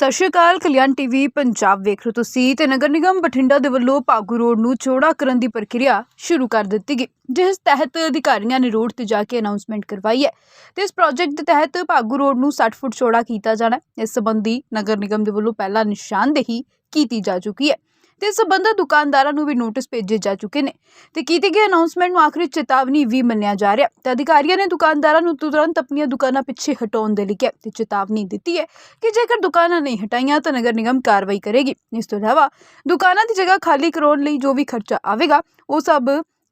ਸਤਿ ਸ਼੍ਰੀ ਅਕਾਲ, ਕਲਿਆਣ ਟੀਵੀ, ਪੰਜਾਬ ਵੇਖ ਰਹੇ ਤੁਸੀਂ ਤੇ ਨਗਰ ਨਿਗਮ ਬਠਿੰਡਾ ਦੇ ਵੱਲੋਂ ਭਾਗੂ ਰੋਡ ਨੂੰ ਚੌੜਾ ਕਰਨ ਦੀ ਪ੍ਰਕਿਰਿਆ ਸ਼ੁਰੂ ਕਰ ਦਿੱਤੀ ਗਈ, ਜਿਸ ਤਹਿਤ ਅਧਿਕਾਰੀਆਂ ਨੇ ਰੋਡ ਤੇ ਜਾ ਕੇ ਅਨਾਉਂਸਮੈਂਟ ਕਰਵਾਈ ਹੈ ਤੇ ਇਸ ਪ੍ਰੋਜੈਕਟ ਦੇ ਤਹਿਤ ਭਾਗੂ ਰੋਡ ਨੂੰ 60 ਫੁੱਟ ਚੌੜਾ ਕੀਤਾ ਜਾਣਾ ਹੈ, ਇਸ ਸੰਬੰਧੀ ਨਗਰ ਨਿਗਮ ਦੇ ਵੱਲੋਂ ਪਹਿਲਾਂ ਨਿਸ਼ਾਨਦੇਹੀ ਕੀਤੀ ਜਾ ਚੁੱਕੀ ਹੈ। ਤੇ ਇਸ ਦੁਕਾਨਦਾਰਾਂ ਨੂੰ ਵੀ ਨੋਟਿਸ ਭੇਜੇ ਜਾ ਚੁੱਕੇ ਨੇ ਤੇ ਕੀਤੀ ਗਈ ਅਨਾਉਂਸਮੈਂਟ ਨੂੰ ਆਖਰੀ ਚੇਤਾਵਨੀ ਵੀ ਮੰਨਿਆ ਜਾ ਰਿਹਾ। ਤੇ ਅਧਿਕਾਰੀਆਂ ਨੇ ਦੁਕਾਨਦਾਰਾਂ ਨੂੰ ਤੁਰੰਤ ਆਪਣੀਆਂ ਦੁਕਾਨਾਂ ਪਿੱਛੇ ਹਟਾਉਣ ਦੇ ਲਈ ਕਿਹਾ ਤੇ ਚੇਤਾਵਨੀ ਦਿੱਤੀ ਹੈ ਕਿ ਜੇਕਰ ਦੁਕਾਨਾਂ ਨਹੀਂ ਹਟਾਈਆਂ ਤਾਂ ਨਗਰ ਨਿਗਮ ਕਾਰਵਾਈ ਕਰੇਗੀ। ਇਸ ਤੋਂ ਇਲਾਵਾ ਦੁਕਾਨਾਂ ਦੀ ਜਗ੍ਹਾ ਖਾਲੀ ਕਰਾਉਣ ਲਈ ਜੋ ਵੀ ਖਰਚਾ ਆਵੇਗਾ, ਉਹ ਸਭ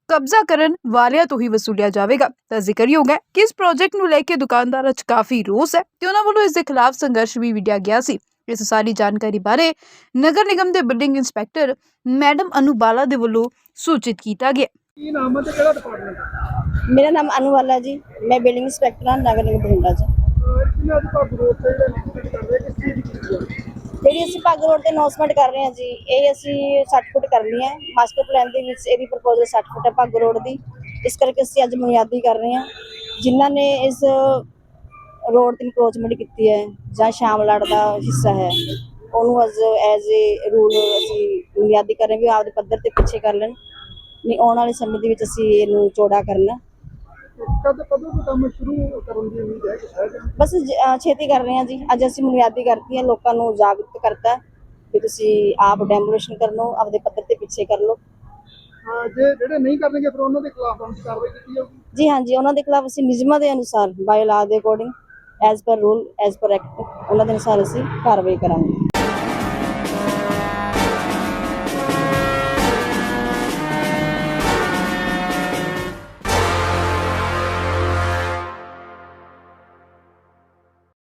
ਕਬਜ਼ਾ ਕਰਨ ਵਾਲਿਆਂ ਤੋਂ ਹੀ ਵਸੂਲਿਆ ਜਾਵੇਗਾ। ਤਾਂ ਜ਼ਿਕਰਯੋਗ ਹੈ ਕਿ ਇਸ ਪ੍ਰੋਜੈਕਟ ਨੂੰ ਲੈ ਕੇ ਦੁਕਾਨਦਾਰਾਂ 'ਚ ਕਾਫੀ ਰੋਸ ਹੈ ਤੇ ਉਹਨਾਂ ਵੱਲੋਂ ਇਸ ਦੇ ਖਿਲਾਫ ਸੰਘਰਸ਼ ਵੀ ਵਿੱਢਿਆ ਗਿਆ ਸੀ। ਇਸ ਸਾਰੀ ਜਾਣਕਾਰੀ ਬਾਰੇ ਨਗਰ ਨਿਗਮ ਦੇ ਬਿਲਡਿੰਗ ਇੰਸਪੈਕਟਰ ਮੈਡਮ ਅਨੁਬਾਲਾ ਦੇ ਵੱਲੋਂ ਸੂਚਿਤ ਕੀਤਾ ਗਿਆ। ਕੀ ਨਾਮ ਹੈ ਤੇ ਕਿਹੜਾ ਡਿਪਾਰਟਮੈਂਟ ਮੇਰਾ ਨਾਮ ਅਨੂ ਵਾਲਾ ਜੀ। ਮੈਂ ਬਿਲਡਿੰਗ ਇੰਸਪੈਕਟਰ ਹਾਂ ਨਗਰ ਨਿਗਮ ਬਠਿੰਡਾ 'ਚ। ਕਿੰਨਾ ਭਾਗ ਗਰੋਥ ਤੇ ਜਿਹੜਾ ਨਿਕਲ ਕਰ ਰਿਹਾ ਹੈ ਜਿਹੜੀ ਅਸੀਂ ਪੱਗ ਰੋਡ ਤੇ ਅਨਾਉਂਸਮੈਂਟ ਕਰ ਰਹੇ ਹਾਂ ਜੀ, ਇਹ ਅਸੀਂ 60 ਫੁੱਟ ਕਰਨੀ ਹੈ। ਮਾਸਟਰ ਪਲਾਨ ਦੇ ਵਿੱਚ ਇਹਦੀ ਪ੍ਰਪੋਜ਼ਲ 60 ਫੁੱਟ ਹੈ ਪੱਗ ਰੋਡ ਦੀ। ਇਸ ਕਰਕੇ ਅਸੀਂ ਅੱਜ ਬੁਨਿਆਦੀ ਕਰ ਰਹੇ ਹਾਂ। ਜਿਨ੍ਹਾਂ ਨੇ ਇਸ ਰੋਡ ਤੇ ਇਨਕਰੋਚਮੈਂਟ ਕੀਤੀ ਹੈ ਜਾਂ ਸ਼ਾਮ ਲੜ ਦਾ ਹਿੱਸਾ ਹੈ, ਉਹਨੂੰ ਅੱਜ ਐਜ਼ ਏ ਰੂਲ ਅਸੀਂ ਬੁਨਿਆਦੀ ਕਰ ਰਹੇ ਵੀ ਆਪਦੇ ਪੱਧਰ ਤੇ ਪਿੱਛੇ ਕਰ ਲੈਣ। ਨਹੀਂ, ਆਉਣ ਵਾਲੇ ਸਮੇਂ ਦੇ ਵਿੱਚ ਅਸੀਂ ਇਹਨੂੰ ਚੌੜਾ ਕਰਨਾ ਕਦ ਕਦੋਂ ਤੋਂ ਕੰਮ ਸ਼ੁਰੂ ਕਰਨ ਦੀ ਉਮੀਦ ਹੈ ਕਿ ਸ਼ਾਇਦ ਬਸ ਜ- ਅਹ ਛੇਤੀ ਕਰ ਰਹੇ ਹਾਂ ਜੀ। ਅੱਜ ਅਸੀਂ ਬੁਨਿਆਦੀ ਕਰਤੀ ਹੈ ਲੋਕਾਂ ਨੂੰ ਜਾਗਰੂਕ ਕਰਤਾ ਹੈ ਵੀ ਤੁਸੀਂ ਆਪ ਡੈਮੋਲੇਸ਼ਨ ਕਰ ਲਓ ਆਪਦੇ ਪੱਧਰ ਤੇ ਪਿੱਛੇ ਕਰ ਲਓ। ਹਾਂ, ਜੇ ਜਿਹੜੇ ਨਹੀਂ ਕਰਨਗੇ ਫਿਰ ਉਹਨਾਂ ਦੇ ਖਿਲਾਫ ਬਣਦੀ ਕਾਰਵਾਈ ਕੀਤੀ ਜਾਊਗੀ। ਜੀ ਹਾਂਜੀ ਉਹਨਾਂ ਦੇ ਖਿਲਾਫ ਅਸੀਂ ਨਿਯਮਾਂ ਦੇ ਅਨੁਸਾਰ ਬਾਈ ਲਾ ਦੇ according as per rule as per act ਉਹਨਾਂ ਦੇ ਅਨੁਸਾਰ ਅਸੀਂ ਕਾਰਵਾਈ ਕਰਾਂਗੇ।